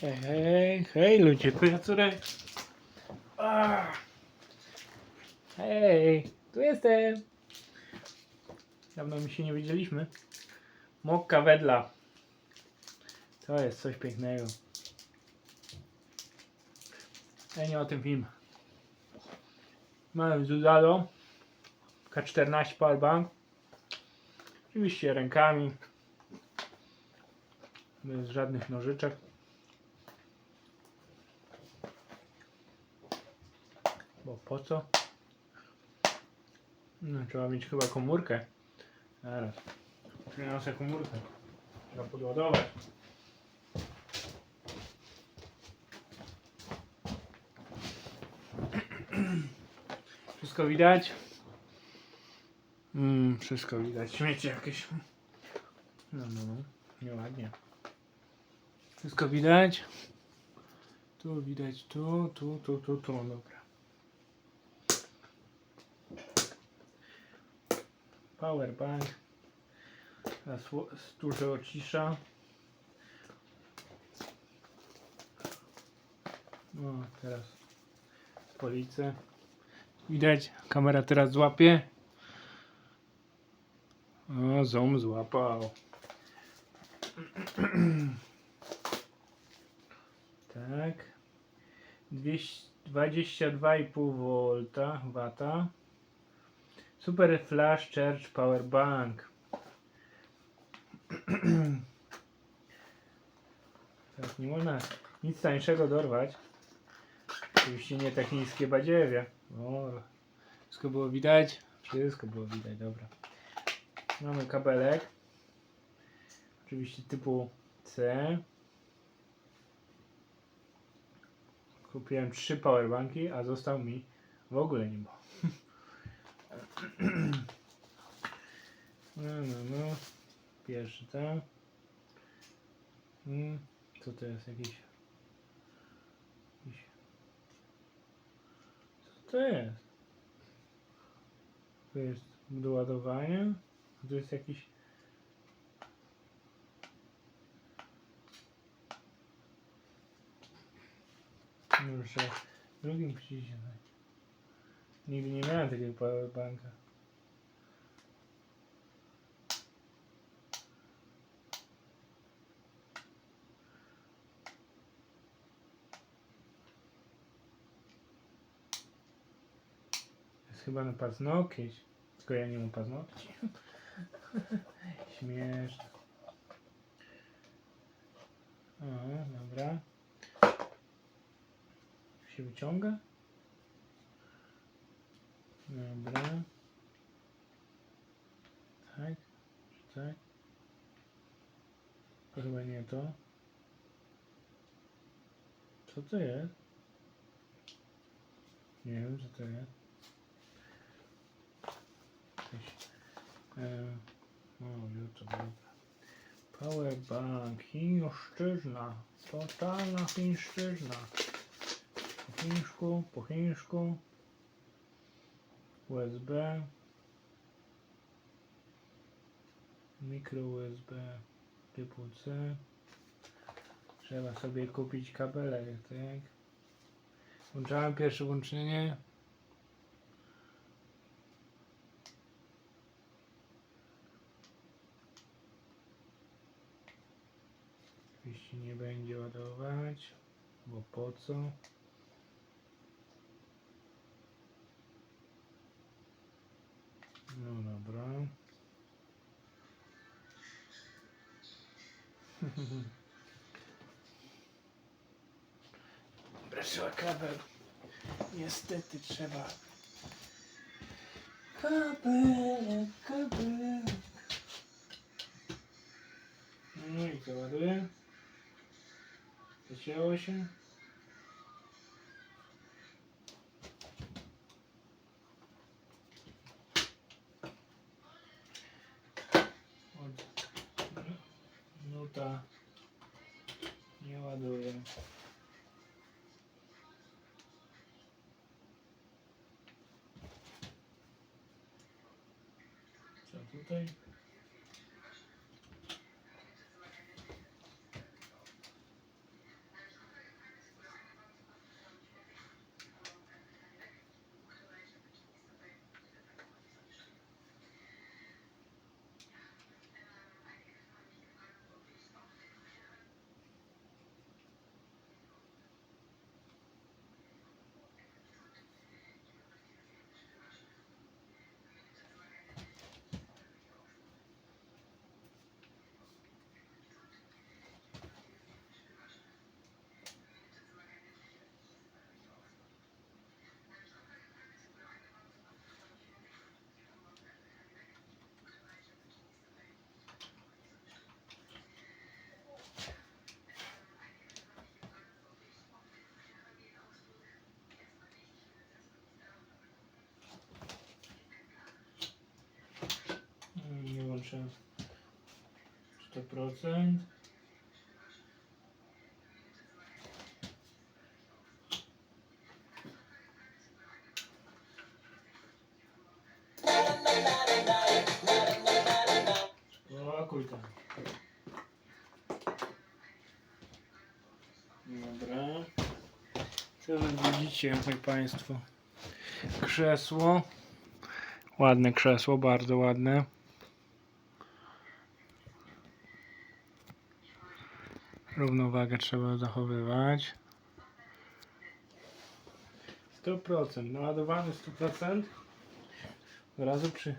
Hej, hej, hej ludzie, pojacurek. Hej, tu jestem. Dawno mi się nie widzieliśmy. Mokka wedla. To jest coś pięknego. Ja nie o tym film. Mamy Zuzalo. K14 Powerbank. Oczywiście rękami. Bez żadnych nożyczek. Bo po co? No, trzeba mieć chyba komórkę. Zaraz. Przyniosę komórkę. Trzeba podładować. Wszystko widać? Mm, wszystko widać. Śmiecie jakieś. No, no, no. Nieładnie. Wszystko widać? Tu widać, tu, tu, tu, tu, tu. Dobra. Powerbank. Dużo cisza. No, teraz policję. Widać, kamera teraz złapie. O, zoom złapał. tak. 200 22,5 V wata. Super Flash Charge Power Bank. tak, nie można nic tańszego dorwać. Oczywiście nie tak niskie badziewie. O, wszystko było widać? Wszystko było widać, dobra. Mamy kabelek. Oczywiście typu C. Kupiłem trzy powerbanki, a został mi w ogóle nie było. No, no, no. Pierwszy ten. Mm, Co to jest jakiś... jakiś... Co to jest? To jest do ładowania. a Tu jest jakiś... Muszę w drugim przycisku. Nigdy nie miałem takiego powerbanka. Jest chyba na paznokieć. Tylko ja nie mam paznokci. Śmieszne. O, dobra. Się wyciąga? Dobra. Tak? Tak? To chyba nie to. Co to jest? Nie wiem, co to jest. Jakieś... E, o, YouTube. Powerbank, chińszczyzna. Totalna chińszczyzna. Po chińsku, po chińsku. USB. Mikro USB typu C. Trzeba sobie kupić kabelek, tak? Włączałem pierwsze włączenie. Oczywiście nie będzie ładować, bo po co? No dobra. Trzeba kabel. Niestety trzeba. Kabelek, kabelek. No i co ładuje? Zacięło się? Nuta nie ładuje. Co tutaj? 100%. Spokój tam. Dobra. Teraz widzicie, jak Państwo, krzesło. Ładne krzesło, bardzo ładne. Równowagę trzeba zachowywać. 100%, naładowany 100%. Od razu przy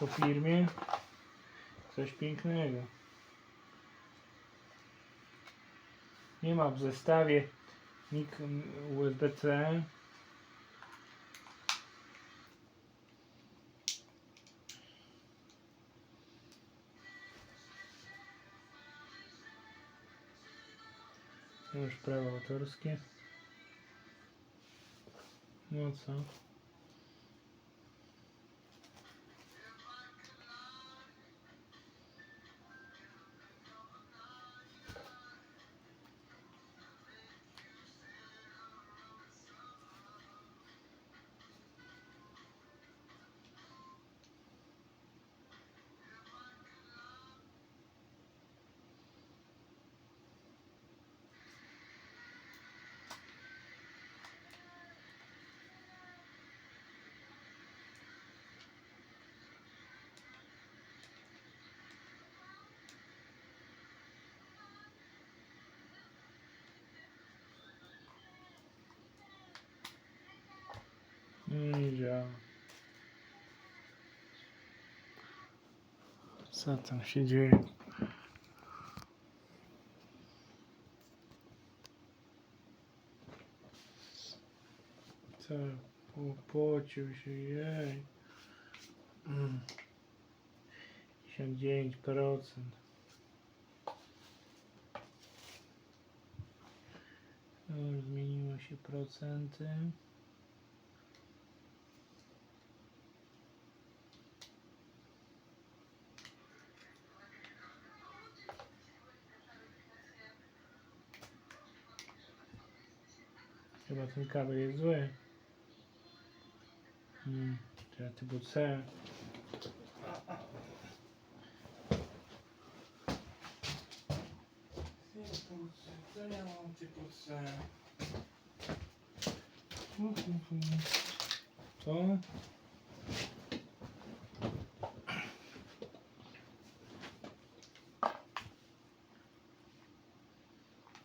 po firmie coś pięknego. Nie ma w zestawie USB-C. Już prawa autorskie. No co? Nie działa. Co tam się dzieje? Co? Popocił się, jej. Mm. 59%. Już zmieniło się procenty. Chyba ten kabel jest zły. Hmm, trzeba typu C. Co ja mam typu C? Hu, hu, hu. Co?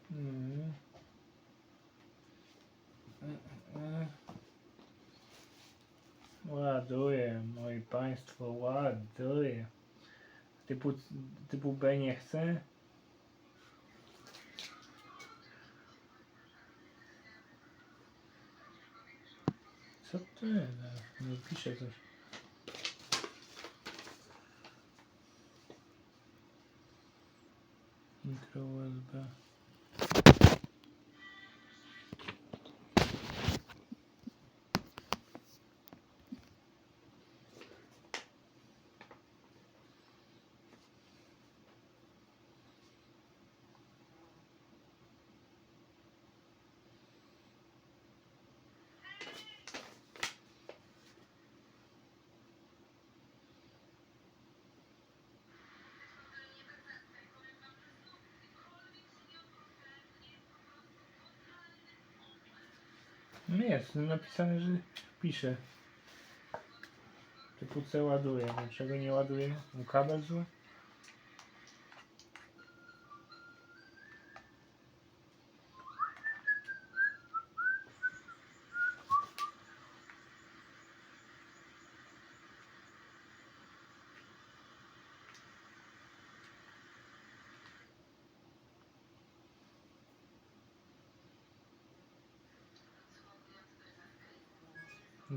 Hmm. E, Ładuje, moi państwo, ładuje. Typu, typu B nie chce? Co to jest? Nie pisze coś. Mikro USB. No jest, napisane, że pisze. Typu C ładuje. Dlaczego nie ładuje? No kabel zły?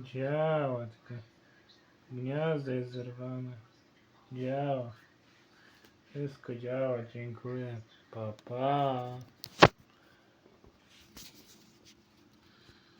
Działa, tylko gniazdo jest zerwane. Działa. Wszystko działa, dziękuję. Pa, pa.